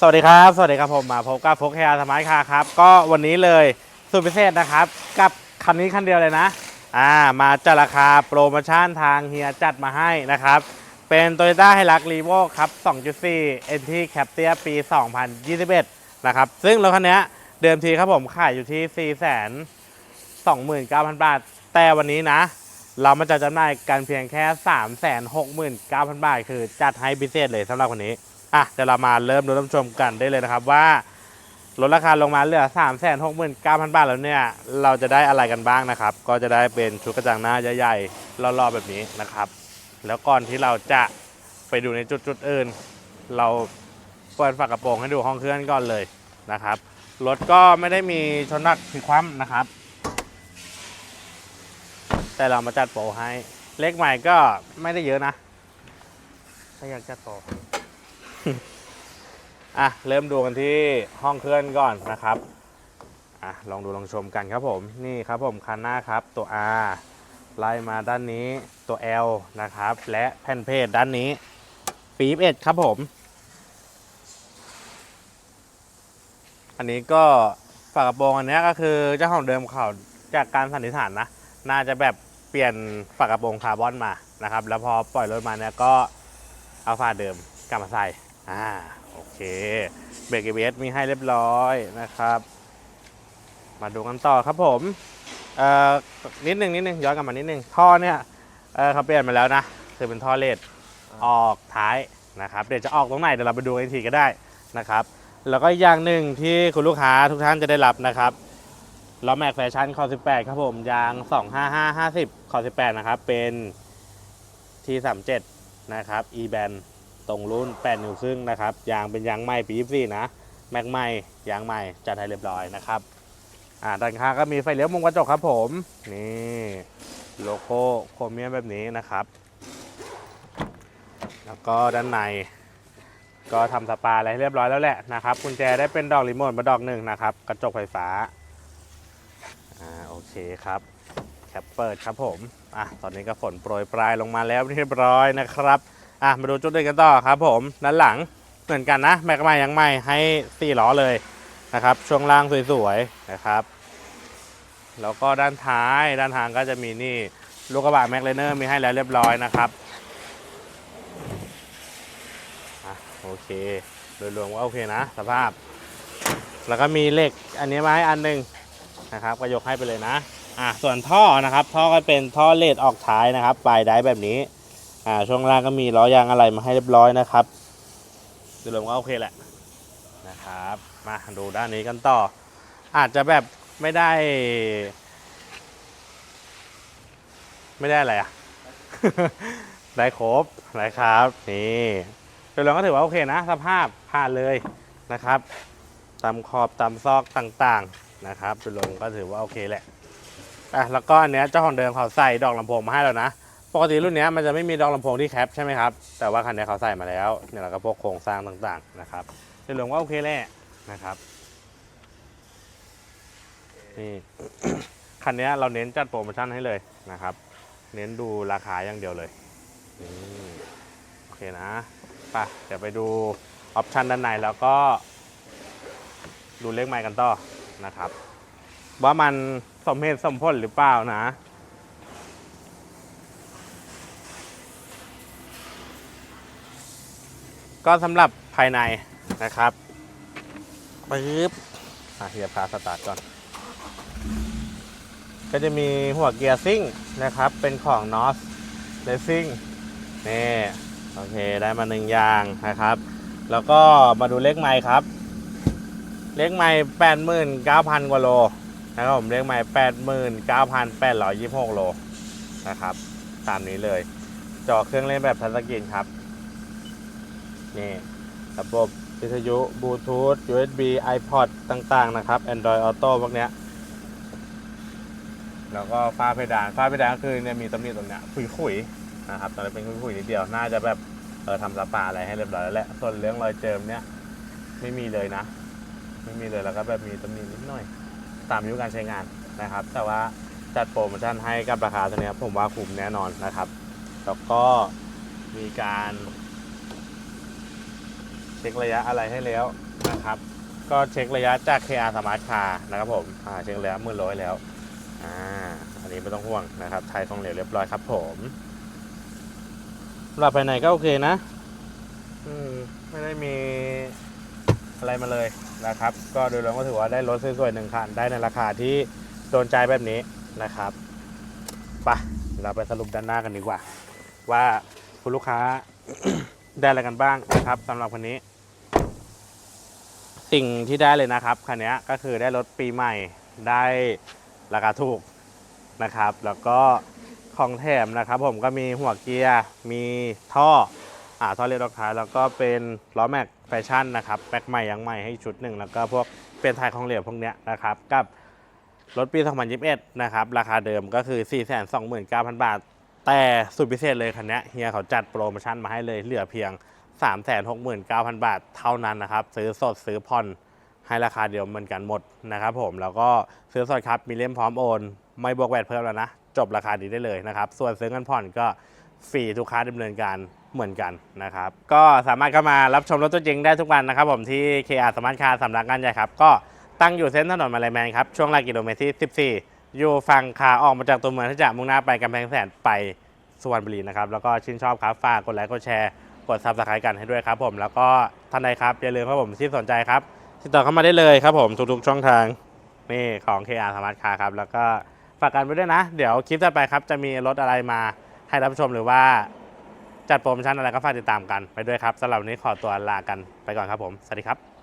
สวัสดีครับ สวัสดีครับผมมาพบกับฟกเฮียสมาร์ทคาร์ครับ ก็วันนี้เลยสุดพิเศษนะครับ กับคันนี้คันเดียวเลยนะ อ่า มาจัดราคาโปรโมชั่นทางเฮียจัดมาให้นะครับ เป็น Toyota h i l u x r e v o ครับ 2.4 NT c a p t i a ปี 2021 นะครับ ซึ่งรถคันนี้เดิมทีครับผมขายอยู่ที่ 4 2 9 0 0 0 บาท แต่วันนี้นะ เรามาจัดจำหน่ายกันเพียงแค่ 3 6 9 0 0 0 บาท คือจัดให้พิเศษเลยสำหรับวันนี้ อะเดี๋ยวเรามาเริ่มดูรับชมกันได้เลยนะครับว่าลดราคาลงมาเหลือ 3 6 9 0 0 0 บาทแล้วเนี่ย เราจะได้อะไรกันบ้างนะครับ ก็จะได้เป็นชุดกระจังหน้าใหญ่ๆล่อๆแบบนี้นะครับ แล้วก่อนที่เราจะไปดูในจุดๆอื่น เราเปิดฝากระโปรงให้ดูห้องเครื่องก่อนเลยนะครับรถก็ไม่ได้มีชนหนักพลิกคว่ำนะครับ แต่เรามาจัดโปรให้ เลขใหม่ก็ไม่ได้เยอะนะถ้าอยากจัดโปร อะเริ่มดูกันที่ห้องเครื่องก่อนนะครับอะลองดูลองชมกันครับผมนี่ครับผมคันหน้าครับตัว R ไล่มาด้านนี้ตัว L นะครับ และแผ่นเพจด้านนี้ปีบเอ็ดครับผม อันนี้ก็ฝากระโปรงอันนี้ก็คือเจ้าของเดิมเขาจากการสันนิษฐานนะ น่าจะแบบเปลี่ยนฝากระโปรงคาร์บอนมานะครับ แล้วพอปล่อยรถมาเนี่ยก็เอาฝาเดิมกลับมาใส่ อ่าโอเคเบรก ABS มีให้เรียบร้อยนะครับ มาดูกันต่อครับผมเอ่อนิดนึงนิดนึงย้อนกลับมานิดนึงท่อเนี่ยเออเขาเปลี่ยนมาแล้วนะคือเป็นท่อเลดออกท้ายนะครับเดี๋ยวจะออกตรงไหนเดี๋ยวเราไปดูกันอีกทีก็ได้นะครับ แล้วก็อีกอย่างหนึ่งที่คุณลูกค้าทุกท่านจะได้รับนะครับล้อแม็กแฟชั่นคอ18 ครับผมยาง 25550คอ18 นะครับ เป็นที่37 นะครับ e band ตรงรุ่น8นิ้วครึ่งนะครับ ยางเป็นยางใหม่ปี24นะ แม็กใหม่ยางใหม่จัดให้เรียบร้อยนะครับ อ่าด้านข้างก็มีไฟเลี้ยวมุมกระจกครับผม นี่โลโก้โครเมียมแบบนี้นะครับ แล้วก็ด้านใน ก็ทำสปาอะไรเรียบร้อยแล้วแหละนะครับกุญแจได้เป็นดอกรีโมทมาดอกหนึ่งนะครับ กระจกไฟฟ้า อ่าโอเคครับแคปเปิดครับผม อะตอนนี้ก็ฝนโปรยปลายลงมาแล้วเรียบร้อยนะครับ อะมาดูจุดเด่นกันต่อครับ ผมด้านหลังเหมือนกันนะแม็กใหม่ยังใหม่ให้สี่ล้อเลยนะครับ ช่วงล่างสวยๆนะครับ แล้วก็ด้านท้ายด้านทางก็จะมีนี่ลูกกระบะแม็กเลเนอร์มีให้แล้วเรียบร้อยนะครับอะโอเคโดยรวมก็โอเคนะ สภาพ แล้วก็มีเหล็กอันนี้มาให้อันหนึ่งนะครับก็ยกให้ไปเลยนะอะส่วนท่อนะครับ ท่อก็เป็นท่อเลดออกท้ายนะครับปลายได้แบบนี้ อ่าช่วงล่างก็มีล้อยางอะไรมาให้เรียบร้อยนะครับโดยรวมก็โอเคแหละนะครับมาดูด้านนี้กันต่อ อาจจะแบบไม่ได้ ไม่ได้อะไรอะได้ครบนะครับนี่โดยรวมก็ถือว่าโอเคนะ สภาพผ่านเลยนะครับตามขอบตามซอกต่างๆนะครับโดยรวมก็ถือว่าโอเคแหละอะแล้วก็อันเนี้ยเจ้าของเดิมเขาใส่ดอกลำโพงมาให้แล้วนะ ปกติรุ่นนี้มันจะไม่มีดอกลำโพงที่แคปใช่ไหมครับ แต่ว่าคันนี้เขาใส่มาแล้วเนี่ยแล้วก็พวกโครงสร้างต่างๆนะครับโดยรวมก็โอเคแหละนะครับนี่คันนี้เราเน้นจัดโปรโมชั่นให้เลยนะครับ เน้นดูราคาอย่างเดียวเลยนี่โอเคนะไปเดี๋ยวไปดูออปชันด้านในแล้วก็ดูเลขไม้กันต่อนะครับ ว่ามันสมเหตุสมผลหรือเปล่านะ ก็สำหรับภายในนะครับปึ๊บอะเฮียพาสตาร์ทก่อน ก็จะมีหัวเกียร์ซิ่งนะครับ เป็นของ NOS Racing นี่โอเคได้มาหนึ่งอย่างนะครับ แล้วก็มาดูเลขไม้ครับ เลขไม้89,000กว่าโลนะครับผมเลขไม้89,826โลนะครับ ตามนี้เลย จอเครื่องเล่นแบบทัชสกรีนครับ นี่ระบบวิทยุบลูทูธ USB iPod ต่างๆ นะครับ Android Auto พวกเนี้ย แล้วก็ฝ้าเพดานฝ้าเพดานก็คือเนี่ยมีตำหนิตรงเนี้ยขุยๆนะครับตอนนี้เป็นขุยๆนิดเดียว น่าจะแบบเออทำสปาอะไรให้เรียบร้อยแล้วแหละส่วนเรื่องรอยเจิมเนี่ยไม่มีเลยนะ ไม่มีเลยแล้วก็แบบมีตำหนินิดหน่อย ตามอายุการใช้งานนะครับ แต่ว่าจัดโปรโมชั่นให้กับราคาตัวเนี้ยผมว่าคุ้มแน่นอนนะครับ แล้วก็มีการ ช็คระยะอะไรให้แล้วนะครับ ก็เช็คระยะจาก KR Smart Car นะครับผมอ่าเช็คระยะมือร้อยแล้วอ่าอันนี้ไม่ต้องห่วงนะครับไทยของเหลวเรียบร้อยครับผมหลับภายในก็โอเคนะอืมไม่ได้มีอะไรมาเลยนะครับ ก็โดยรวมก็ถือว่าได้รถสวยๆหนึ่งคันได้ในราคาที่โดนใจแบบนี้นะครับไปเราไปสรุปด้านหน้ากันดีกว่า ว่าคุณลูกค้าได้อะไรกันบ้างนะครับสำหรับคันนี้ สิ่งที่ได้เลยนะครับคันนี้ก็คือได้รถปีใหม่ได้ราคาถูกนะครับ แล้วก็ของแถมนะครับ ผมก็มีหัวเกียร์มีท่ออ่าท่อเรียกดอกท้ายแล้วก็เป็นล้อแม็กแฟชั่นนะครับแม็กใหม่ยังใหม่ให้ชุดหนึ่งแล้วก็พวกเป็นไทยของเหลวพวกเนี้ยนะครับกับรถปี 2021 นะครับ ราคาเดิมก็คือ 429,000 บาท แต่สุดพิเศษเลยคันนี้เฮียเขาจัดโปรโมชั่นมาให้เลยเหลือเพียง 369,000 บาทเท่านั้นนะครับ ซื้อสดซื้อผ่อนให้ราคาเดียวเหมือนกันหมดนะครับผมแล้วก็ซื้อสดครับมีเล่มพร้อมโอน ไม่บวกแวดเพิ่มแล้วนะ จบราคาดีได้เลยนะครับ ส่วนซื้อเงินผ่อนก็ฟรีทุกค้าดำเนินการเหมือนกันนะครับ ก็สามารถเข้ามารับชมรถตัวจริงได้ทุกวันนะครับ ผมที่ KR สมาร์ทคาร์สำนักงานใหญ่ครับ ก็ตั้งอยู่เส้นถนนมาลายแมนครับ ช่วงหลักกิโลเมตรที่ 14 อยู่ฝั่งขาออกมาจากตัวเมืองที่จะมุ่งหน้าไปกำแพงแสนไปสุวรรณบุรีนะครับแล้วก็ชื่นชอบครับฝากกดไลค์กดแชร์ กดซับสไครต์กันให้ด้วยครับ ผมแล้วก็ท่านใดครับอย่าลืมครับผมที่สนใจครับติดต่อเข้ามาได้เลยครับผมทุกๆช่องทางนี่ของ KR สมาร์ทคาร์ครับแล้วก็ฝากกันไว้ด้วยนะ เดี๋ยวคลิปต่อไปครับจะมีรถอะไรมาให้รับชมหรือว่าจัดโปรโมชั่นอะไรก็ฝากติดตามกันไปด้วยครับสำหรับวันนี้ขอตัวลากันไปก่อนครับผม สวัสดีครับ